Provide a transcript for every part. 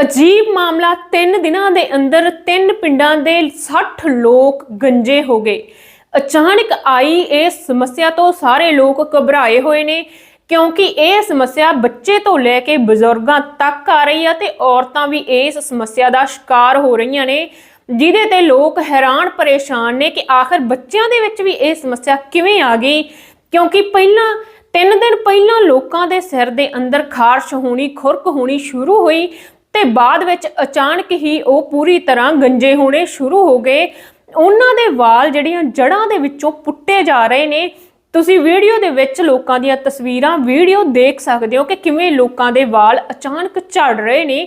ਅਜੀਬ ਮਾਮਲਾ 3 ਦਿਨਾਂ ਦੇ ਅੰਦਰ ਤਿੰਨ ਪਿੰਡਾਂ ਦੇ 60 ਲੋਕ ਗੰਜੇ ਹੋ ਗਏ। ਅਚਾਨਕ ਆਈ ਇਸ ਸਮੱਸਿਆ ਤੋਂ ਸਾਰੇ ਲੋਕ ਘਬਰਾਏ ਹੋਏ ਨੇ, ਕਿਉਂਕਿ ਇਹ ਸਮੱਸਿਆ ਬੱਚੇ ਤੋਂ ਲੈ ਕੇ ਬਜ਼ੁਰਗਾਂ ਤੱਕ ਆ ਰਹੀ ਹੈ ਤੇ ਔਰਤਾਂ ਵੀ ਇਸ ਸਮੱਸਿਆ ਦਾ ਸ਼ਿਕਾਰ ਹੋ ਰਹੀਆਂ ਨੇ, ਜਿਹਦੇ ਤੇ ਲੋਕ ਹੈਰਾਨ ਪਰੇਸ਼ਾਨ ਨੇ ਕਿ ਆਖਰ ਬੱਚਿਆਂ ਦੇ ਵਿੱਚ ਵੀ ਇਹ ਸਮੱਸਿਆ ਕਿਵੇਂ ਆ ਗਈ? ਕਿਉਂਕਿ ਪਹਿਲਾਂ, ਤਿੰਨ ਦਿਨ ਪਹਿਲਾਂ ਲੋਕਾਂ ਦੇ ਸਿਰ ਦੇ ਅੰਦਰ ਖਾਰਸ਼ ਹੋਣੀ, ਖੁਰਕ ਹੋਣੀ ਸ਼ੁਰੂ ਹੋਈ ਤੇ ਬਾਅਦ ਵਿੱਚ ਅਚਾਨਕ ਹੀ ਉਹ ਪੂਰੀ ਤਰ੍ਹਾਂ ਗੰਜੇ ਹੋਣੇ ਸ਼ੁਰੂ ਹੋ ਗਏ। ਉਹਨਾਂ ਦੇ ਵਾਲ ਜਿਹੜੀਆਂ ਜੜਾਂ ਦੇ ਵਿੱਚੋਂ ਪੁੱਟੇ ਜਾ ਰਹੇ ਨੇ, ਤੁਸੀਂ ਵੀਡੀਓ ਦੇ ਵਿੱਚ ਲੋਕਾਂ ਦੀਆਂ ਤਸਵੀਰਾਂ, ਵੀਡੀਓ ਦੇਖ ਸਕਦੇ ਹੋ ਕਿ ਕਿਵੇਂ ਲੋਕਾਂ ਦੇ ਵਾਲ ਅਚਾਨਕ ਝੜ ਰਹੇ ਨੇ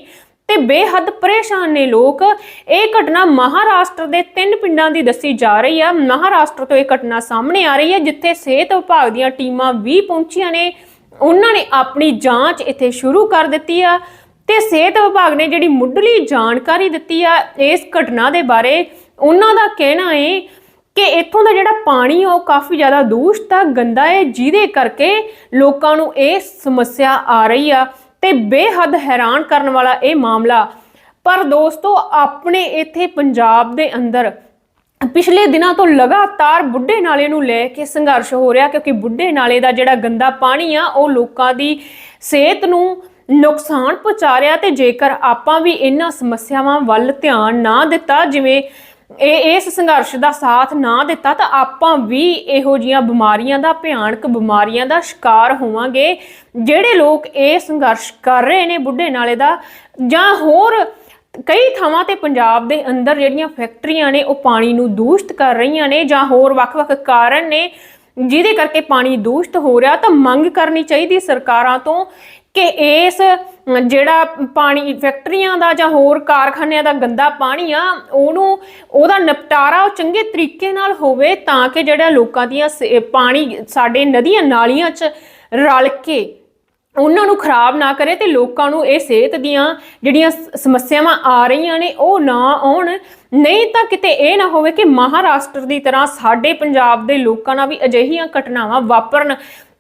ਤੇ ਬੇਹੱਦ ਪਰੇਸ਼ਾਨ ਨੇ ਲੋਕ। ਇਹ ਘਟਨਾ ਮਹਾਰਾਸ਼ਟਰ ਦੇ ਤਿੰਨ ਪਿੰਡਾਂ ਦੀ ਦੱਸੀ ਜਾ ਰਹੀ ਆ। ਮਹਾਰਾਸ਼ਟਰ ਤੋਂ ਇਹ ਘਟਨਾ ਸਾਹਮਣੇ ਆ ਰਹੀ ਹੈ ਜਿੱਥੇ ਸਿਹਤ ਵਿਭਾਗ ਦੀਆਂ ਟੀਮਾਂ ਵੀ ਪਹੁੰਚੀਆਂ ਨੇ। ਉਹਨਾਂ ਨੇ ਆਪਣੀ ਜਾਂਚ ਇੱਥੇ ਸ਼ੁਰੂ ਕਰ ਦਿੱਤੀ ਆ। ਤੇ ਸਿਹਤ ਵਿਭਾਗ ਨੇ ਜਿਹੜੀ ਮੁੱਢਲੀ ਜਾਣਕਾਰੀ ਦਿੱਤੀ ਆ ਇਸ ਘਟਨਾ ਦੇ ਬਾਰੇ, ਉਹਨਾਂ ਦਾ ਕਹਿਣਾ ਹੈ ਕਿ ਇੱਥੋਂ ਦਾ ਜਿਹੜਾ ਪਾਣੀ ਆ ਉਹ ਕਾਫੀ ਜ਼ਿਆਦਾ ਦੂਸ਼ਿਤ ਆ, ਗੰਦਾ ਹੈ ਜਿਹਦੇ ਕਰਕੇ ਲੋਕਾਂ ਨੂੰ ਇਹ ਸਮੱਸਿਆ ਆ ਰਹੀ ਆ ਤੇ ਬੇਹੱਦ ਹੈਰਾਨ ਕਰਨ ਵਾਲਾ ਇਹ ਮਾਮਲਾ। ਪਰ ਦੋਸਤੋ, ਆਪਣੇ ਇੱਥੇ ਪੰਜਾਬ ਦੇ ਅੰਦਰ ਪਿਛਲੇ ਦਿਨਾਂ ਤੋਂ ਲਗਾਤਾਰ ਬੁੱਢੇ ਨਾਲੇ ਨੂੰ ਲੈ ਕੇ ਸੰਘਰਸ਼ ਹੋ ਰਿਹਾ ਕਿਉਂਕਿ ਬੁੱਢੇ ਨਾਲੇ ਦਾ ਜਿਹੜਾ ਗੰਦਾ ਪਾਣੀ ਆ, ਉਹ ਲੋਕਾਂ ਦੀ ਸਿਹਤ ਨੂੰ ਨੁਕਸਾਨ ਪਹੁੰਚਾ ਰਿਹਾ ਤੇ ਜੇਕਰ ਆਪਾਂ ਵੀ ਇਹਨਾਂ ਸਮੱਸਿਆਵਾਂ ਵੱਲ ਧਿਆਨ ਨਾ ਦਿੱਤਾ, ਜਿਵੇਂ ਇਹ, ਇਸ ਸੰਘਰਸ਼ ਦਾ ਸਾਥ ਨਾ ਦਿੱਤਾ, ਤਾਂ ਆਪਾਂ ਵੀ ਇਹੋ ਜੀਆਂ ਬਿਮਾਰੀਆਂ ਦਾ, ਭਿਆਨਕ ਬਿਮਾਰੀਆਂ ਦਾ ਸ਼ਿਕਾਰ ਹੋਵਾਂਗੇ। ਜਿਹੜੇ ਲੋਕ ਇਹ ਸੰਘਰਸ਼ ਕਰ ਰਹੇ ਨੇ ਬੁੱਢੇ ਨਾਲੇ ਦਾ, ਜਾਂ ਹੋਰ ਕਈ ਥਾਵਾਂ ਤੇ ਪੰਜਾਬ ਦੇ ਅੰਦਰ ਜਿਹੜੀਆਂ ਫੈਕਟਰੀਆਂ ਨੇ, ਉਹ ਪਾਣੀ ਨੂੰ ਦੂਸ਼ਿਤ ਕਰ ਰਹੀਆਂ ਨੇ, ਜਾਂ ਹੋਰ ਵੱਖ-ਵੱਖ ਕਾਰਨ ਨੇ, ਜਿਹਦੇ ਕਰਕੇ ਪਾਣੀ ਦੂਸ਼ਿਤ ਹੋ ਰਿਹਾ, ਤਾਂ ਮੰਗ ਕਰਨੀ ਚਾਹੀਦੀ ਸਰਕਾਰਾਂ ਤੋਂ ਕਿ ਇਸ, ਜਿਹੜਾ ਪਾਣੀ ਫੈਕਟਰੀਆਂ ਦਾ ਜਾਂ ਹੋਰ ਕਾਰਖਾਨਿਆਂ ਦਾ ਗੰਦਾ ਪਾਣੀ ਆ, ਉਹਨੂੰ, ਉਹਦਾ ਨਿਪਟਾਰਾ ਉਹ ਚੰਗੇ ਤਰੀਕੇ ਨਾਲ ਹੋਵੇ ਤਾਂ ਕਿ ਜਿਹੜਾ ਲੋਕਾਂ ਦੀਆਂ ਸ- ਪਾਣੀ ਸਾਡੇ ਨਦੀਆਂ ਨਾਲੀਆਂ 'ਚ ਰਲ ਕੇ ਉਹਨਾਂ ਨੂੰ ਖਰਾਬ ਨਾ ਕਰੇ ਤੇ ਲੋਕਾਂ ਨੂੰ ਇਹ ਸਿਹਤ ਦੀਆਂ ਜਿਹੜੀਆਂ ਸਮੱਸਿਆਵਾਂ ਆ ਰਹੀਆਂ ਨੇ, ਉਹ ਨਾ ਆਉਣ। ਨਹੀਂ ਤਾਂ ਕਿਤੇ ਇਹ ਨਾ ਹੋਵੇ ਕਿ ਮਹਾਰਾਸ਼ਟਰ ਦੀ ਤਰ੍ਹਾਂ ਸਾਡੇ ਪੰਜਾਬ ਦੇ ਲੋਕਾਂ ਨਾਲ ਵੀ ਅਜਿਹੀਆਂ ਘਟਨਾਵਾਂ ਵਾਪਰਨ।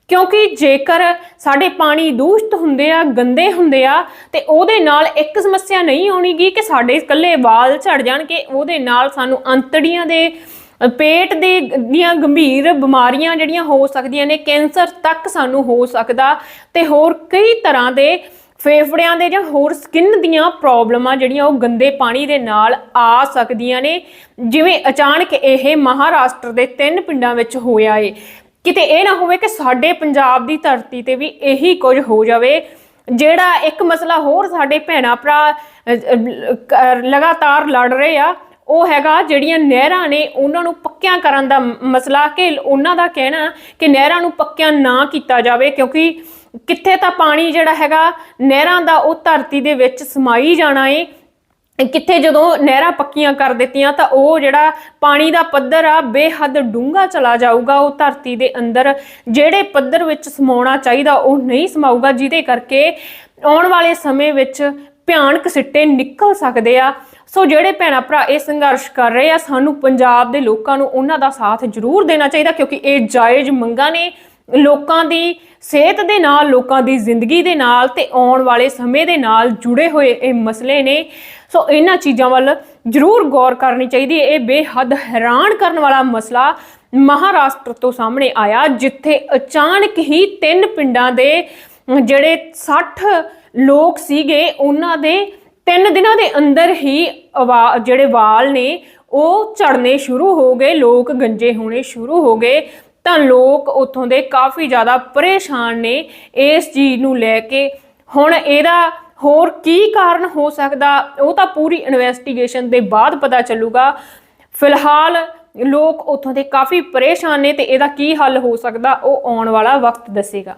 ਕਿਉਂਕਿ ਜੇਕਰ ਸਾਡੇ ਪਾਣੀ ਦੂਸ਼ਿਤ ਹੁੰਦੇ ਆ, ਗੰਦੇ ਹੁੰਦੇ ਆ, ਤੇ ਉਹਦੇ ਨਾਲ ਇੱਕ ਸਮੱਸਿਆ ਨਹੀਂ ਆਉਣੀਗੀ ਕਿ ਸਾਡੇ ਇਕੱਲੇ ਵਾਲ ਝੜ ਜਾਣਗੇ, ਉਹਦੇ ਨਾਲ ਸਾਨੂੰ ਅੰਤੜੀਆਂ ਦੇ ਪੇਟ ਦੇ ਦੀਆਂ ਗੰਭੀਰ ਬਿਮਾਰੀਆਂ ਜਿਹੜੀਆਂ ਹੋ ਸਕਦੀਆਂ ਨੇ, ਕੈਂਸਰ ਤੱਕ ਸਾਨੂੰ ਹੋ ਸਕਦਾ, ਤੇ ਹੋਰ ਕਈ ਤਰ੍ਹਾਂ ਦੇ ਫੇਫੜਿਆਂ ਦੇ ਜਾਂ ਹੋਰ ਸਕਿਨ ਦੀਆਂ ਪ੍ਰੋਬਲਮਾਂ ਜਿਹੜੀਆਂ ਉਹ ਗੰਦੇ ਪਾਣੀ ਦੇ ਨਾਲ ਆ ਸਕਦੀਆਂ ਨੇ। ਜਿਵੇਂ ਅਚਾਨਕ ਇਹ ਮਹਾਰਾਸ਼ਟਰ ਦੇ ਤਿੰਨ ਪਿੰਡਾਂ ਵਿੱਚ ਹੋਇਆ ਏ। ਕਿਤੇ ਇਹ ਨਾ ਹੋਵੇ ਕਿ ਸਾਡੇ ਪੰਜਾਬ ਦੀ ਧਰਤੀ ਤੇ ਵੀ ਇਹੀ ਕੁਝ ਹੋ ਜਾਵੇ, ਜਿਹੜਾ ਇੱਕ ਮਸਲਾ ਹੋਰ ਸਾਡੇ ਭੈਣਾ ਭਰਾ ਲਗਾਤਾਰ ਲੜ ਰਹੇ ਆ, ਉਹ ਹੈਗਾ ਜਿਹੜੀਆਂ ਨਹਿਰਾਂ ਨੇ ਉਹਨਾਂ ਨੂੰ ਪੱਕਿਆਂ ਕਰਨ ਦਾ ਮਸਲਾ ਕਿ ਉਹਨਾਂ ਦਾ ਕਹਿਣਾ ਕਿ ਨਹਿਰਾਂ ਨੂੰ ਪੱਕਿਆਂ ਨਾ ਕੀਤਾ ਜਾਵੇ, ਕਿਉਂਕਿ ਕਿੱਥੇ ਤਾਂ ਪਾਣੀ ਜਿਹੜਾ ਹੈਗਾ, ਨਹਿਰਾਂ ਦਾ ਉਹ ਧਰਤੀ ਦੇ ਵਿੱਚ ਸਮਾਈ ਜਾਣਾ ਏ ਕਿੱਥੇ ਜਦੋਂ ਨਹਿਰਾਂ ਪੱਕੀਆਂ ਕਰ ਦਿੱਤੀਆਂ ਤਾਂ ਉਹ ਜਿਹੜਾ ਪਾਣੀ ਦਾ ਪੱਧਰ ਆ ਬੇਹੱਦ ਡੂੰਘਾ ਚਲਾ ਜਾਊਗਾ, ਉਹ ਧਰਤੀ ਦੇ ਅੰਦਰ ਜਿਹੜੇ ਪੱਧਰ ਵਿੱਚ ਸਮਾਉਣਾ ਚਾਹੀਦਾ ਉਹ ਨਹੀਂ ਸਮਾਊਗਾ, ਜਿਹਦੇ ਕਰਕੇ ਆਉਣ ਵਾਲੇ ਸਮੇਂ ਵਿੱਚ ਭਿਆਨਕ ਸਿੱਟੇ ਨਿਕਲ ਸਕਦੇ ਆ। ਸੋ ਜਿਹੜੇ ਭੈਣਾ ਭਰਾ ਇਹ ਸੰਘਰਸ਼ ਕਰ ਰਹੇ ਆ, ਸਾਨੂੰ ਪੰਜਾਬ ਦੇ ਲੋਕਾਂ ਨੂੰ ਉਹਨਾਂ ਦਾ ਸਾਥ ਜ਼ਰੂਰ ਦੇਣਾ ਚਾਹੀਦਾ, ਕਿਉਂਕਿ ਇਹ ਜਾਇਜ਼ ਮੰਗਾਂ ਨੇ। ਲੋਕਾਂ ਦੀ ਸਿਹਤ ਦੇ ਨਾਲ, ਲੋਕਾਂ ਦੀ ਜ਼ਿੰਦਗੀ ਦੇ ਨਾਲ ਤੇ ਆਉਣ ਵਾਲੇ ਸਮੇਂ ਦੇ ਨਾਲ ਜੁੜੇ ਹੋਏ ਇਹ ਮਸਲੇ ਨੇ। ਸੋ ਇਹਨਾਂ ਚੀਜ਼ਾਂ ਵੱਲ ਜ਼ਰੂਰ ਗੌਰ ਕਰਨੀ ਚਾਹੀਦੀ ਹੈ। ਇਹ ਬੇਹੱਦ ਹੈਰਾਨ ਕਰਨ ਵਾਲਾ ਮਸਲਾ ਮਹਾਰਾਸ਼ਟਰ ਤੋਂ ਸਾਹਮਣੇ ਆਇਆ, ਜਿੱਥੇ ਅਚਾਨਕ ਹੀ ਤਿੰਨ ਪਿੰਡਾਂ ਦੇ ਜਿਹੜੇ 60 ਲੋਕ ਸੀਗੇ, ਉਹਨਾਂ ਦੇ ਤਿੰਨ ਦਿਨਾਂ ਦੇ ਅੰਦਰ ਹੀ ਅਵਾ- ਜਿਹੜੇ ਵਾਲ ਨੇ, ਉਹ ਝੜਨੇ ਸ਼ੁਰੂ ਹੋ ਗਏ, ਲੋਕ ਗੰਜੇ ਹੋਣੇ ਸ਼ੁਰੂ ਹੋ ਗਏ। ਤਾਂ ਲੋਕ ਉੱਥੋਂ ਦੇ ਕਾਫੀ ਜ਼ਿਆਦਾ ਪਰੇਸ਼ਾਨ ਨੇ ਇਸ ਚੀਜ਼ ਨੂੰ ਲੈ ਕੇ। ਹੁਣ ਇਹਦਾ ਹੋਰ ਕੀ ਕਾਰਨ ਹੋ ਸਕਦਾ? ਉਹ ਤਾਂ ਪੂਰੀ ਇਨਵੈਸਟੀਗੇਸ਼ਨ ਦੇ ਬਾਅਦ ਪਤਾ ਚੱਲੂਗਾ। ਫਿਲਹਾਲ ਲੋਕ ਉੱਥੋਂ ਦੇ ਕਾਫੀ ਪਰੇਸ਼ਾਨ ਨੇ ਤੇ ਇਹਦਾ ਕੀ ਹੱਲ ਹੋ ਸਕਦਾ? ਉਹ ਆਉਣ ਵਾਲਾ ਵਕਤ ਦੱਸੇਗਾ।